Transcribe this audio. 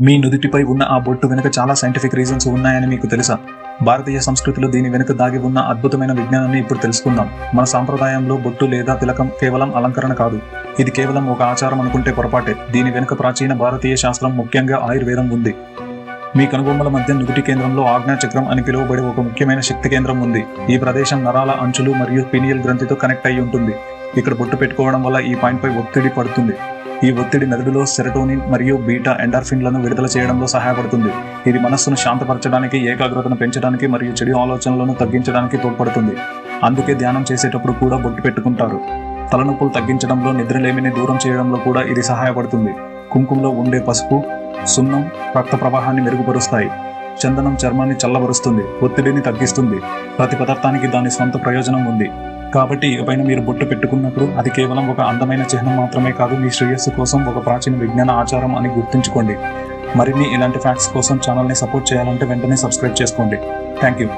మీ నుదుటిపై ఉన్న ఆ బొట్టు వెనుక చాలా సైంటిఫిక్ రీజన్స్ ఉన్నాయని మీకు తెలుసా? భారతీయ సంస్కృతిలో దీని వెనుక దాగి ఉన్న అద్భుతమైన విజ్ఞానాన్ని ఇప్పుడు తెలుసుకుందాం. మన సాంప్రదాయంలో బొట్టు లేదా తిలకం కేవలం అలంకరణ కాదు. ఇది కేవలం ఒక ఆచారం అనుకుంటే పొరపాటే. దీని వెనుక ప్రాచీన భారతీయ శాస్త్రం ముఖ్యంగా ఆయుర్వేదం ఉంది. మీ కనుబొమ్మల మధ్య నుదుటి కేంద్రంలో ఆజ్ఞాచక్రం అని పిలువబడే ఒక ముఖ్యమైన శక్తి కేంద్రం ఉంది. ఈ ప్రదేశం నరాల అంచులు మరియు పినియల్ గ్రంథితో కనెక్ట్ అయి ఉంటుంది. ఇక్కడ బొట్టు పెట్టుకోవడం వల్ల ఈ పాయింట్ పై ఒత్తిడి పడుతుంది. ఈ ఒత్తిడి మెదడులో సెరటోనిన్ మరియు బీటా ఎండార్ఫిన్లను విడుదల చేయడంలో సహాయపడుతుంది. ఇది మనస్సును శాంతపరచడానికి ఏకాగ్రతను పెంచడానికి మరియు చెడు ఆలోచనలను తగ్గించడానికి తోడ్పడుతుంది. అందుకే ధ్యానం చేసేటప్పుడు కూడా బొట్టు పెట్టుకుంటారు. తలనొప్పులు తగ్గించడంలో నిద్రలేమిని దూరం చేయడంలో కూడా ఇది సహాయపడుతుంది. కుంకుమలో ఉండే పసుపు సున్నం రక్త ప్రవాహాన్ని మెరుగుపరుస్తాయి. చందనం చర్మాన్ని చల్లబరుస్తుంది. ఒత్తిడిని తగ్గిస్తుంది. ప్రతి పదార్థానికి దాని స్వంత ప్రయోజనం ఉంది. కాబట్టి పైన మీరు బొట్టు పెట్టుకున్నప్పుడు అది కేవలం ఒక అందమైన చిహ్నం మాత్రమే కాదు మీ శ్రేయస్సు కోసం ఒక ప్రాచీన విజ్ఞాన ఆచారం అని గుర్తుంచుకోండి. మరిన్ని ఇలాంటి ఫ్యాక్ట్స్ కోసం ఛానల్ని సపోర్ట్ చేయాలంటే వెంటనే సబ్స్క్రైబ్ చేసుకోండి. Thank you